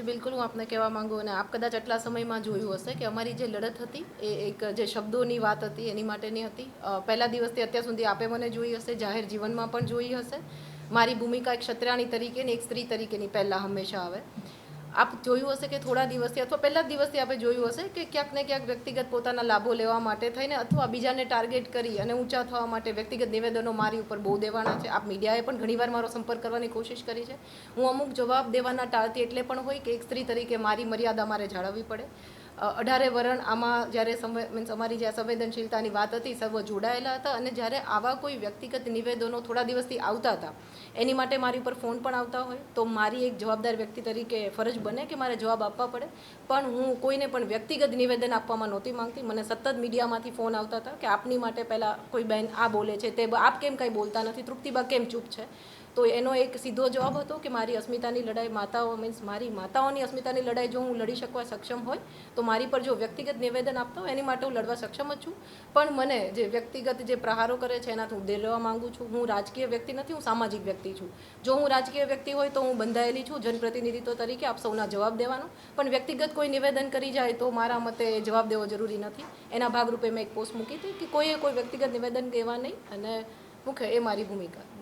જી બિલકુલ હું આપને કહેવા માંગુ અને આપ કદાચ આટલા સમયમાં જોયું હશે કે અમારી જે લડત હતી એ એક જે શબ્દોની વાત હતી, એની માટેની હતી. પહેલા દિવસથી અત્યાર સુધી આપે મને જોઈ હશે, જાહેર જીવનમાં પણ જોઈ હશે. મારી ભૂમિકા એક ક્ષત્રાણી તરીકે ને એક સ્ત્રી તરીકેની પહેલાં હંમેશા આવે. આપ જોયું હશે કે થોડા દિવસથી અથવા પહેલા દિવસથી આપણે જોયું હશે કે ક્યાંક ને ક્યાંક વ્યક્તિગત પોતાના લાભો લેવા માટે થઈને અથવા બીજાને ટાર્ગેટ કરી અને ઊંચા થવા માટે વ્યક્તિગત નિવેદનો મારી ઉપર બહુ દેવાના છે. આપ મીડિયાએ પણ ઘણીવાર મારો સંપર્ક કરવાની કોશિશ કરી છે. હું અમુક જવાબ દેવાના ટાળતી એટલે પણ હોય કે એક સ્ત્રી તરીકે મારી મર્યાદા મારે જાળવવી પડે. અઢારે વરણ આમાં જ્યારે મીન્સ અમારી જ્યાં સંવેદનશીલતાની વાત હતી, સર્વ જોડાયેલા હતા અને જ્યારે આવા કોઈ વ્યક્તિગત નિવેદનો થોડા દિવસથી આવતા હતા, એની માટે મારી પર ફોન પણ આવતા હોય. તો મારી એક જવાબદાર વ્યક્તિ તરીકે ફરજ બને કે મારે જવાબ આપવા પડે. પણ હું કોઈને પણ વ્યક્તિગત નિવેદન આપવામાં નહોતી માંગતી. મને સતત મીડિયામાંથી ફોન આવતા હતા કે આપની માટે પહેલાં કોઈ બેન આ બોલે છે, તે આપ કેમ કંઈ બોલતા નથી? તૃપ્તિબા કેમ ચૂપ છે? તો એનો એક સીધો જવાબ હતો કે મારી અસ્મિતાની લડાઈ માતાઓ મીન્સ મારી માતાઓની અસ્મિતાની લડાઈ જો હું લડી શકવા સક્ષમ હોય, તો મારી પર જો વ્યક્તિગત નિવેદન આપતો એની માટે હું લડવા સક્ષમ જ છું. પણ મને જે વ્યક્તિગત જે પ્રહારો કરે છે એનાથી હું દેલવા માંગુ છું. હું રાજકીય વ્યક્તિ નથી, હું સામાજિક વ્યક્તિ છું. જો હું રાજકીય વ્યક્તિ હોય, તો હું બંધાયેલી છું જનપ્રતિનિધિત્વ તરીકે આપ સૌના જવાબ દેવાનો. પણ વ્યક્તિગત કોઈ નિવેદન કરી જાય, તો મારા મતે જવાબ દેવો જરૂરી નથી. એના ભાગરૂપે મેં એક પોસ્ટ મૂકી હતી કે કોઈએ કોઈ વ્યક્તિગત નિવેદન કહેવા નહીં અને મુખ્ય એ મારી ભૂમિકા.